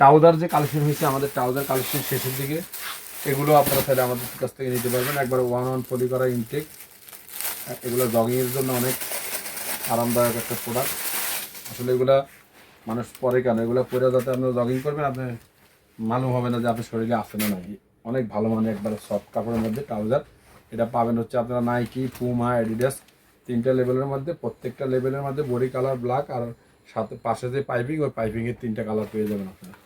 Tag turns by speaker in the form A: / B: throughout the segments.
A: Trouser যে collection হয়েছে, আমাদের ট্রাউজার কালেকশন শেষের দিকে, এগুলো আপনারা তাহলে আমাদের কাছ থেকে নিতে পারবেন। একবার ওয়ান ওয়ান ফলি করা ইনটেক এগুলো জগিংয়ের জন্য অনেক আরামদায়ক একটা প্রোডাক্ট আসলে এগুলা মানুষ পরে কেন? এগুলো পরে যাতে আপনারা জগিং করবেন, আপনি মালুম হবে না যে আপনার শরীরে আসে না। নাকি অনেক ভালো মানে একবার সফট কাপড়ের মধ্যে ট্রাউজার এটা পাবেন হচ্ছে আপনারা নাইকি পুমা অ্যাডিডাস তিনটা লেভেলের মধ্যে, প্রত্যেকটা লেভেলের মধ্যে বডি কালার ব্ল্যাক আর সাথে পাশে যে পাইপিং ওই পাইপিংয়ের তিনটা কালার পেয়ে যাবেন আপনারা।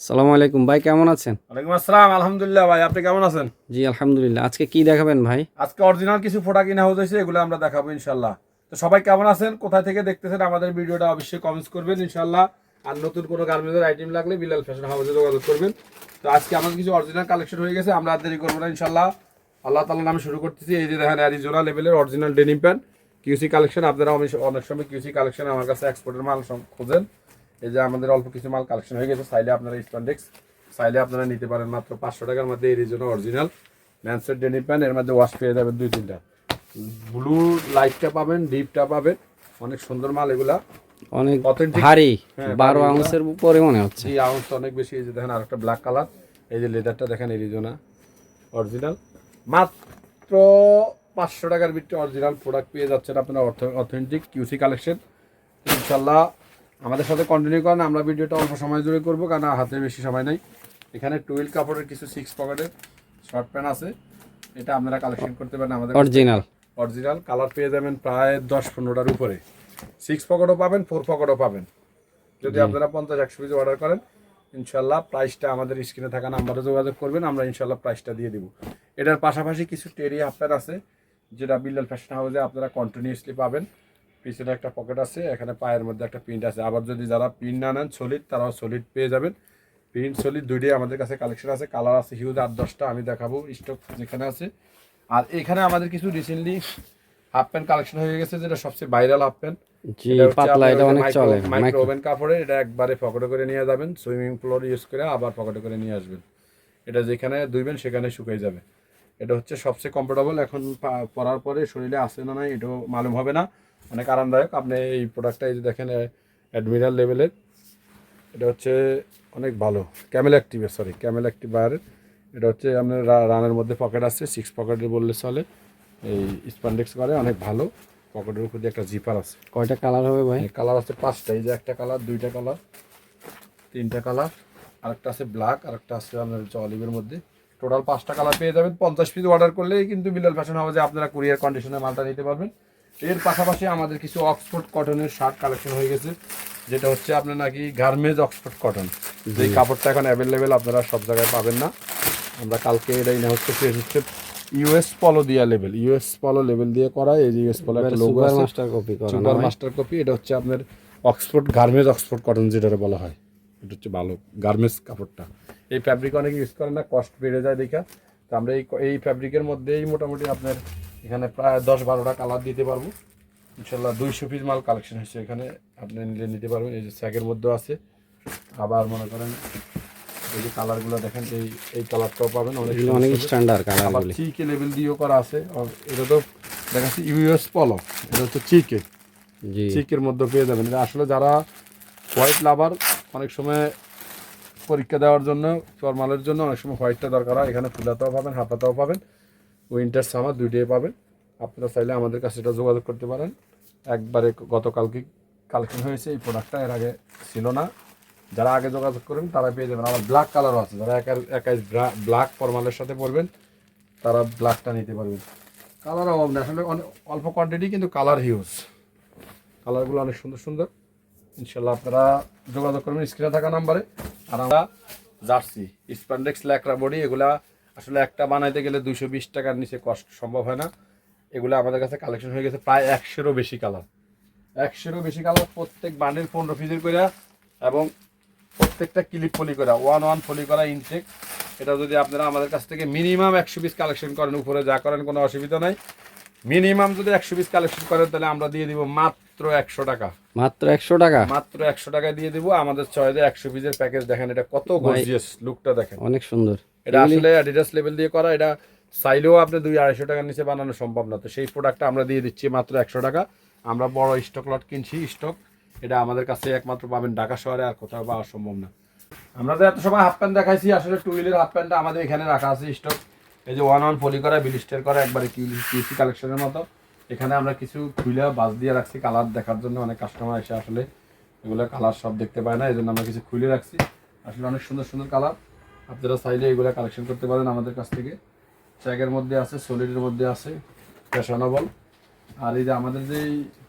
B: সালামু আলাইকুম। ভাই কেমন আছেন?
A: ওয়ালাইকুম আসসালাম। আলহামদুলিল্লাহ ভাই আপনি কেমন আছেন?
B: জি আলহামদুলিল্লাহ। আজকে কি দেখাবেন ভাই?
A: আজকে অরিজিনাল কিছু ফোটা কিনা হয়েছে এগুলো আমরা দেখাবো ইনশাল্লাহ তো সবাই কেমন আছেন? কোথায় থেকে দেখতেছেন আমাদের ভিডিওটা অবশ্যই কমেন্টস করবেন ইনশাল্লাহ আর নতুন কোনো গার্মেন্টের আইটেম লাগলে বিলাল ফ্যাশন হাউসে যোগাযোগ করবেন। তো আজকে আমাদের কিছু অরিজিনাল কালেকশন হয়ে গেছে আমরা আর দেরি করব না ইনশাল্লাহ আল্লাহ তালা নামে শুরু করতেছি। এই যে দেখেন অ্যারিজোনা লেভেলের original denim pant QC collection আপনারা অনেক- সময় কিউসি কালেকশন আমার কাছে এক্সপোর্টের মাল খোঁজেন। এই যে আমাদের অল্প কিছু মাল কালেকশন হয়ে গেছে চাইলে আপনারা স্প্যান্ডেক্স চাইলে আপনারা নিতে পারেন মাত্র পাঁচশো টাকার মধ্যে এরিজোনা অরিজিনাল ম্যানসের ডেনি প্যান্ট এর মধ্যে ওয়াশ পেয়ে যাবেন দুই তিনটা। ব্লু লাইটটা পাবেন ডিপটা পাবেন অনেক সুন্দর মাল এগুলা।
B: অনেক ভারী
A: হ্যাঁ,
B: বারো আউন্সের উপরে মনে হচ্ছে।
A: এই আউন্সটা অনেক বেশি এই যে দেখেন আরেকটা ব্ল্যাক কালার এই যে লেদারটা দেখেন এরিজোনা অরিজিনাল মাত্র পাঁচশো টাকার ভিতরে অরিজিনাল প্রোডাক্ট পেয়ে যাচ্ছেন আপনারা অথেন্টিক কিউসি কালেকশন ইনশাল্লাহ আমাদের সাথে কন্টিনিউ করেন আমরা ভিডিওটা অল্প সময় জুড়ে করব কারণ হাতে বেশি সময় নেই। এখানে টুয়েল কাপড়ের কিছু সিক্স পকেটের শর্ট প্যান্ট আছে। এটা আপনারা কালেকশন করতে পারেন আমাদের
B: অরিজিনাল
A: অরিজিনাল কালার পেয়ে যাবেন প্রায় দশ পনেরোটার উপরে। সিক্স পকেটও পাবেন ফোর পকেটও পাবেন। যদি আপনারা পঞ্চাশ একশো পিস অর্ডার করেন ইনশাল্লাহ প্রাইসটা আমাদের স্ক্রিনে থাকা নাম্বারে যোগাযোগ করবেন আমরা ইনশাল্লাহ প্রাইসটা দিয়ে দিব। এটার পাশাপাশি কিছু টেরি আপনার আছে যেটা বিল্লাল ফ্যাশন হাউসে আপনারা কন্টিনিউসলি পাবেন। পিছনে একটা পকেট আছে এখানে পায়ের মধ্যে একটা প্রিন্ট আছে। আবার যদি যারা প্রিন্ট না নেন সলিড তারাও সলিড পেয়ে যাবেন। প্রিন্ট সলিড দুইটাই আমাদের কাছে কালেকশন আছে। কালার আছে হিউজ আট দশটা আমি দেখাবো স্টক যেখানে আছে। আর এখানে আমাদের কিছু রিসেন্টলি হাফ প্যান্ট কালেকশন হয়ে গেছে যেটা সবচেয়ে ভাইরাল হাফ প্যান্ট
B: জি পাতলা এটা অনেক চলে
A: মাইক্রো ওভেন কাপড়ে এটা একবারে পকেটে করে নিয়ে যাবেন। সুইমিং পুল ইউজ করে আবার পকেটে করে নিয়ে আসবেন। এটা যেখানে ধুইবেন সেখানে শুকিয়ে যাবে। এটা হচ্ছে সবচেয়ে কমফোর্টেবল এখন পরার পরে শরীরে আসে না নাই এটাও মালুম হবে না। অনেক আরামদায়ক। আপনি এই প্রোডাক্টটা এই যে দেখেন অ্যাডমিরাল লেভেলের এটা হচ্ছে অনেক ভালো। ক্যামেল অ্যাক্টিভের সরি ক্যামেল অ্যাক্টিভ বায়ারের এটা হচ্ছে আপনার রানের মধ্যে পকেট আছে সিক্স পকেটের বললে চলে। এই স্পান্ডেক্স করে অনেক ভালো। পকেটের উপর দিয়ে একটা জিপার আছে।
B: কয়টা কালার হবে ভাই?
A: কালার আছে পাঁচটা। এই যে একটা কালার দুইটা কালার তিনটা কালার আরেকটা আছে ব্ল্যাক আরেকটা আছে আপনার হচ্ছে অলিভের মধ্যে। টোটাল পাঁচটা কালার পেয়ে যাবেন। পঞ্চাশ পিস অর্ডার করলেই কিন্তু বিলাল ফ্যাশন হবে যে আপনারা কুরিয়ার কন্ডিশনে মালটা নিতে পারবেন। এর পাশাপাশি আমাদের কিছু অক্সফোর্ড কটনের শার্ট কালেকশন হয়ে গেছে যেটা হচ্ছে আপনার নাকি গার্মেজ অক্সফোর্ড কটন যে কাপড়টা এখন অ্যাভেলেবেল আপনারা সব জায়গায় পাবেন না। আমরা কালকে এটা ইনে হচ্ছে ফেস হচ্ছে ইউএস পলো দিয়া লেভেল ইউএস পলো লেভেল দিয়ে করা এই যে ইউএস পলো একটা লোগো আছে।
B: মাস্টার কপি করা না
A: সুপার মাস্টার কপি এটা হচ্ছে আপনার অক্সফোর্ড গার্মেজ অক্সফোর্ড কটন যেটা বলা হয়। এটা হচ্ছে ভালো গার্মেজ কাপড়টা। এই ফ্যাব্রিক অনেকে ইউজ করে না কস্ট বেড়ে যায় দেখা। তো আমরা এই এই ফ্যাব্রিকের মধ্যেই মোটামুটি আপনার এখানে প্রায় দশ বারোটা কালার দিতে পারব। ইনশাল্লাহ দুইশো পিস মাল কালেকশন হয়েছে এখানে। আপনি নিলে নিতে পারবেন। এই যে স্যাকের মধ্যেও আছে। আবার মনে করেন এই যে কালারগুলো দেখেন এই এই কালারটাও পাবেন। অনেক আবার চিকে লেভেল দিয়েও করা আছে। এটা তো দেখাচ্ছি ইউএস পলো এটা হচ্ছে চিকে চিকের মধ্যে পেয়ে যাবেন। এটা আসলে যারা হোয়াইট লাভার অনেক সময় পরীক্ষা দেওয়ার জন্য ফরমালের জন্য অনেক সময় হোয়াইটটা দরকার হয়। এখানে ফুলাতেও পাবেন হাতাতেও পাবেন। উইন্টার সামার দুইটাই পাবেন। আপনারা চাইলে আমাদের কাছে এটা যোগাযোগ করতে পারেন। একবারে গতকালকে কালেকশন হয়েছে, এই প্রোডাক্টটা এর আগে ছিল না। যারা আগে যোগাযোগ করেন, তারা পেয়ে যাবেন। আবার ব্ল্যাক কালারও আছে। যারা একা একাই ব্ল্যাক ফরমালের সাথে পরবেন, তারা ব্ল্যাকটা নিতে পারবেন। কালার অভাব নেই। আসলে অনেক অল্প কোয়ান্টিটি কিন্তু কালার হিউজ কালারগুলো অনেক সুন্দর সুন্দর। ইনশাল্লাহ আপনারা যোগাযোগ করবেন স্ক্রিনে থাকা নাম্বারে আর আমরা জার্সি স্প্যান্ডেক্স ল্যাকড়া বডি, এগুলা আসলে একটা বানাইতে গেলে দুশো বিশ টাকার নিচে কষ্ট সম্ভব হয় না। এগুলো আমাদের কাছে কালেকশন হয়ে গেছে প্রায় একশোরও বেশি কালার একশোরও বেশি কালার প্রত্যেক বান্ডেল পনেরো পিসের করে এবং প্রত্যেকটা ক্লিপ ফলি করা ওয়ান ওয়ান ফলি করা ইনটেক এটা যদি আপনারা আমাদের কাছ থেকে মিনিমাম একশো পিস কালেকশন করেন উপরে যা করেন কোনো অসুবিধা নাই। মিনিমাম যদি একশো পিস কালেকশন করেন তাহলে আমরা দিয়ে দিব মাত্র একশো টাকা।
B: মাত্র একশো টাকা?
A: মাত্র একশো টাকা দিয়ে দিব। আমাদের চয়েসে একশো পিসের প্যাকেজ দেখেন এটা কত গর্জিয়াস লুকটা দেখেন।
B: অনেক সুন্দর।
A: এটা আসলে অ্যাডিডাস লেভেল দিয়ে করা এটা চাইলেও আপনি দুই আড়াইশো টাকার নিচে বানানো সম্ভব না। তো সেই প্রোডাক্টটা আমরা দিয়ে দিচ্ছি মাত্র একশো টাকা। আমরা বড় স্টক লট কিনছি স্টক এটা আমাদের কাছে একমাত্র পাবেন ঢাকা শহরে আর কোথাও পাওয়া সম্ভব না। আমরা তো এত সময় হাফ প্যান্ট দেখাইছি আসলে টু হুইলের হাফ প্যান্টটা আমাদের এখানে রাখা আছে স্টক এই যে ওয়ান ওয়ান পলি করা বিলিস্টার করা একবারে কিউসি কালেকশনের মতো। এখানে আমরা কিছু খুলে বাস দিয়ে রাখছি কালার দেখার জন্য অনেক কাস্টমার এসে আসলে এগুলো কালার সব দেখতে পায় না এই জন্য আমরা কিছু খুলে রাখছি। আসলে অনেক সুন্দর সুন্দর কালার আপনারা চাইলে এগুলো কালেকশন করতে পারেন আমাদের কাছ থেকে। চ্যাগের মধ্যে আছে সলিডের মধ্যে আছে ফ্যাশনেবল আর এই যে আমাদের যে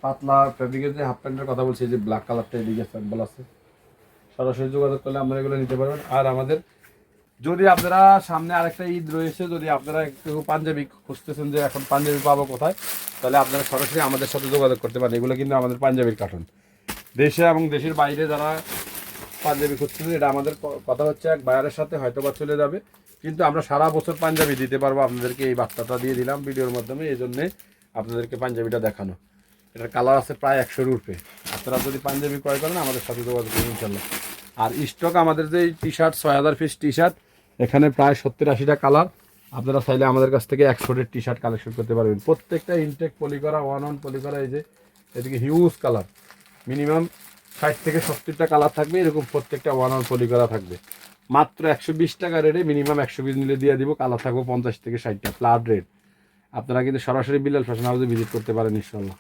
A: পাতলা ফ্যাব্রিকের যে হাফ প্যান্টের কথা বলছি যে ব্ল্যাক কালারটা এদিকে স্যাম্পল আছে। সরাসরি যোগাযোগ করলে আপনারা এগুলো নিতে পারবেন। আর আমাদের যদি আপনারা সামনে আরেকটা ঈদ রয়েছে, যদি আপনারা একটু পাঞ্জাবি খুঁজতেছেন যে এখন পাঞ্জাবি পাবো কোথায়, তাহলে আপনারা সরাসরি আমাদের সাথে যোগাযোগ করতে পারেন। এগুলো কিন্তু আমাদের পাঞ্জাবির কার্টন দেশে এবং দেশের বাইরে যারা পাঞ্জাবি খুঁজতেছেন এটা আমাদের কথা হচ্ছে, এক বায়ারের সাথে হয়তো বা চলে যাবে। কিন্তু আমরা সারা বছর পাঞ্জাবি দিতে পারব। আপনাদেরকে এই বার্তাটা দিয়ে দিলাম ভিডিওর মাধ্যমে, এই জন্যে আপনাদেরকে পাঞ্জাবিটা দেখানো। এটার কালার আছে প্রায় একশোর উপরে আপনারা যদি পাঞ্জাবি ক্রয় করেন, আমাদের সাথে যোগাযোগ করুন ইনশাল্লাহ আর স্টক আমাদের যে টি শার্ট ছয় হাজার পিস টি শার্ট এখানে প্রায় সত্তর আশিটা কালার। আপনারা চাইলে আমাদের কাছ থেকে একশোটের টি শার্ট কালেকশন করতে পারবেন। প্রত্যেকটা ইনটেক পলি করা ওয়ান ওয়ান পলি করা এই যে, এদিকে হিউজ কালার মিনিমাম ষাট থেকে সত্তরটা কালার থাকবে, এরকম প্রত্যেকটা ওয়ান ওয়ান পলি করা থাকবে। মাত্র একশো বিশ টাকা রেটে মিনিমাম একশো বিশ নিলে দিয়ে দিব কালার থাকব পঞ্চাশ থেকে ষাটটা ফ্ল্যাট রেট আপনারা কিন্তু সরাসরি বিলাল ফ্যাশন হাউসে ভিজিট করতে পারেন ইনশাল্লাহ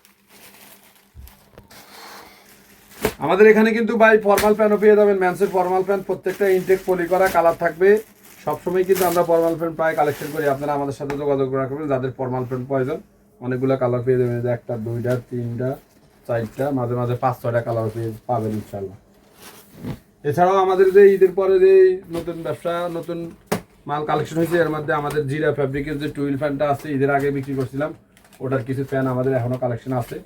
A: আমাদের এখানে কিন্তু ভাই ফর্মাল প্যান্টও পেয়ে যাবেন ম্যান্সের ফর্মাল প্যান্ট প্রত্যেকটা ইনটেক পলি করা কালার থাকবে। সবসময় কিন্তু আমরা ফর্মাল প্যান্ট প্রায় কালেকশন করি, আপনারা আমাদের সাথে যোগাযোগ রাখবেন, যাদের ফর্মাল প্যান্ট প্রয়োজন, অনেকগুলো কালার পেয়ে যাবেন একটা, দুইটা, তিনটা। চারটা মাঝে মাঝে পাঁচ ছয়টা কালার পাবেন ইনশাল্লাহ এছাড়াও আমাদের যে ঈদের পরে যে নতুন ব্যবসা নতুন মাল কালেকশন হয়েছে এর মধ্যে আমাদের জিরা ফ্যাব্রিকের যে টুইল ফ্যানটা আছে ঈদের আগে বিক্রি করছিলাম ওটার কিছু ফ্যান আমাদের এখনও কালেকশন আছে।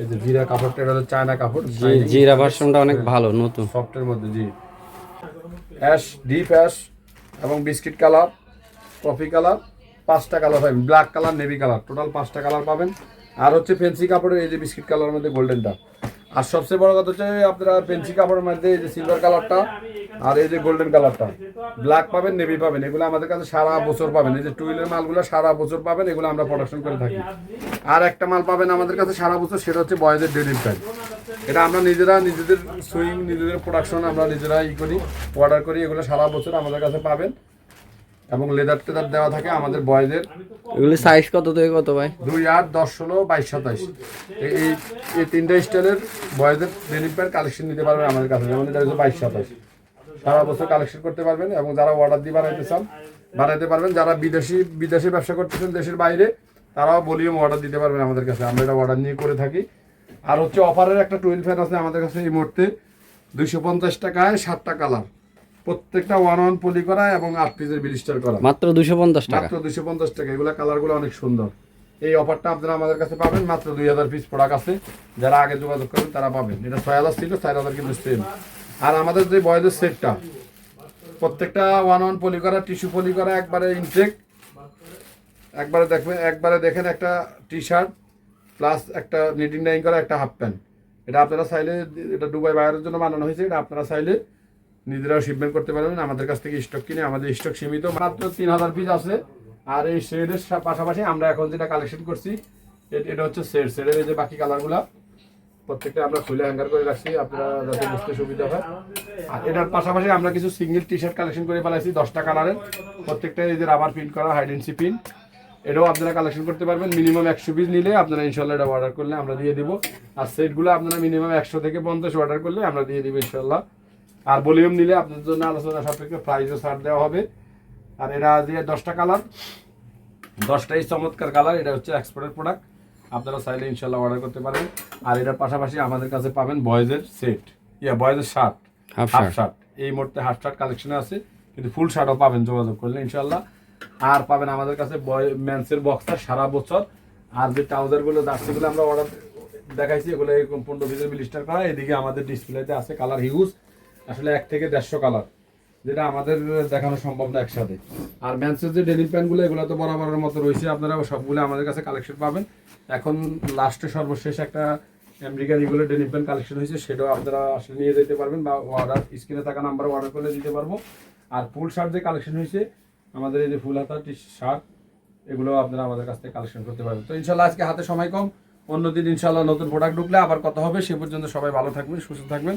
A: এই যে জিরা কাপড়টা এটা হলো চায়না কাপড়
B: জি জিরা ভার্সনটা অনেক ভালো নতুন।
A: সফটের মধ্যে জি। অ্যাশ ডিপ অ্যাশ এবং বিস্কিট কালার কফি কালার পাঁচটা কালার পাবেন black colour navy colour total পাঁচটা কালার পাবেন। আর হচ্ছে ফেন্সি কাপড়ের এই যে বিস্কিট কালারের মধ্যে গোল্ডেনটা আর সবচেয়ে বড় কথা হচ্ছে আপনারা ফেন্সি কাপড়ের মধ্যে এই যে সিলভার কালারটা আর এই যে গোল্ডেন কালারটা ব্ল্যাক পাবেন নেভি পাবেন, এগুলো আমাদের কাছে সারা বছর পাবেন। এই যে টু টুইলের মালগুলো সারা বছর পাবেন, এগুলো আমরা প্রোডাকশন করে থাকি। আর একটা মাল পাবেন আমাদের কাছে সারা বছর, সেটা হচ্ছে বয়েজের ডেলিম প্যান্ট এটা আমরা নিজেরা নিজেদের সুইং নিজেদের প্রোডাকশন আমরা নিজেরা ই করি অর্ডার করি, এগুলো সারা বছর আমাদের কাছে পাবেন। এবং লেদার টেদার দেওয়া থাকে আমাদের বয়েজের
B: এগুলি সাইজ কত থেকে কত ভাই?
A: দুই আট দশ ষোলো বাইশ সাতাইশ। এই এই- তিনটা স্টাইলের বয়েজের ডেনিম প্যান্ট কালেকশন নিতে পারবেন আমাদের কাছে। যেমন এটা হচ্ছে বাইশ সাতাইশ। সারা বছর কালেকশন করতে পারবেন এবং যারা অর্ডার দিয়ে বানাইতে চান বানাইতে পারবেন। যারা বিদেশি বিদেশে ব্যবসা করতেছেন দেশের বাইরে তারাও ভলিউম অর্ডার দিতে পারবেন আমাদের কাছে। আমরা এটা অর্ডার নিয়ে করে থাকি। আর হচ্ছে অফারের একটা টুয়েলভ ফ্যান আছে আমাদের কাছে এই মুহূর্তে। দুইশো পঞ্চাশ টাকায় সাতটা কালার প্রত্যেকটা ওয়ান ওয়ান পলি করা এবং আট পিসের বিলিস্টার করা।
B: মাত্র দুশো পঞ্চাশ টাকা।
A: মাত্র দুশো পঞ্চাশ টাকা। এগুলো কালারগুলো অনেক সুন্দর। এই অফারটা আপনারা আমাদের কাছে পাবেন। মাত্র দুই হাজার পিস প্রোডাক্ট আছে। যারা আগে যোগাযোগ করবেন তারা পাবেন। এটা ছয় হাজার ছিল চার হাজার কিন্তু সেম আর আমাদের যে বয়দের সেটটা প্রত্যেকটা ওয়ান ওয়ান পলি করা টিস্যু পলি করা একবারে ইনটেক একবারে দেখবেন একবারে দেখেন একটা টি শার্ট প্লাস একটা নিটিং ডাইং করা একটা হাফ প্যান্ট এটা আপনারা চাইলে এটা দুবাই বাইরের জন্য বানানো হয়েছে। এটা আপনারা চাইলে নিজেরাও শিপমেন্ট করতে পারবেন, আমাদের কাছ থেকে স্টক কিনে আমাদের স্টক সীমিত, মাত্র তিন হাজার পিস আছে। আর এই শেডের পাশাপাশি আমরা এখন যেটা কালেকশন করছি এটা হচ্ছে শেড শেডের এই যে বাকি কালারগুলা প্রত্যেকটা আমরা খুলে হ্যাঙ্গার করে রাখছি, আপনারা যাতে বুঝতে সুবিধা হয়। আর এটার পাশাপাশি আমরা কিছু সিঙ্গেল টি শার্ট কালেকশন করে ফেলাইছি, দশটা কালারের প্রত্যেকটা এই যে রাবার প্রিন্ট করা হাইডেন্সি প্রিন্ট এটাও আপনারা কালেকশন করতে পারবেন মিনিমাম একশো পিস নিলে আপনারা ইনশাল্লাহ এটা অর্ডার করলে আমরা দিয়ে দিব। আর সেটগুলো আপনারা মিনিমাম একশো থেকে পঞ্চাশ অর্ডার করলে আমরা দিয়ে দিব ইনশাল্লাহ আর ভলিউম নিলে আপনাদের জন্য আলোচনা সাপেক্ষে প্রাইসও ছাড় দেওয়া হবে। আর এরা দিয়ে দশটা কালার দশটাই চমৎকার কালার এটা হচ্ছে এক্সপোর্টের প্রোডাক্ট আপনারা চাইলে ইনশাল্লাহ অর্ডার করতে পারেন আর এটার পাশাপাশি আমাদের কাছে পাবেন বয়েজের সেট ইয়া বয়েজের শার্ট
B: হাফ শার্ট
A: এই মুহূর্তে হাফ শার্ট কালেকশনে আছে কিন্তু ফুল শার্টও পাবেন যোগাযোগ করলে ইনশাল্লাহ। আর পাবেন আমাদের কাছে বয় ম্যান্সের বক্সার সারা বছর। আর যে ট্রাউজারগুলো জার্সিগুলো আমরা অর্ডার দেখাইছি এগুলো এরকম পনেরো পিসের বিলিস্টার করা। এদিকে আমাদের ডিসপ্লেতে আছে কালার হিউজ আসলে এক থেকে দেড়শো কালার, যেটা আমাদের দেখানো সম্ভব না একসাথে। আর ম্যান্সের যে ডেনিম প্যান্টগুলো এগুলো তো বরাবরের মতো রয়েছে, আপনারা সবগুলো আমাদের কাছে কালেকশন পাবেন। এখন লাস্টে সর্বশেষ একটা আমেরিকান এগুলো ডেনিম প্যান্ট কালেকশন হয়েছে, সেটাও আপনারা আসলে নিয়ে যেতে পারবেন বা অর্ডার স্ক্রিনে থাকা নাম্বারে অর্ডার করে দিতে পারব। আর ফুল শার্ট যে কালেকশন হয়েছে, আমাদের এই যে ফুল হাতা টি শার্ট এগুলো আপনারা আমাদের কাছ থেকে কালেকশন করতে পারবেন। তো ইনশাল্লাহ আজকে হাতে সময় কম, অন্যদিন ইনশাল্লাহ নতুন প্রোডাক্ট ঢুকলে আবার কথা হবে, সে পর্যন্ত সবাই ভালো থাকবেন, সুস্থ থাকবেন।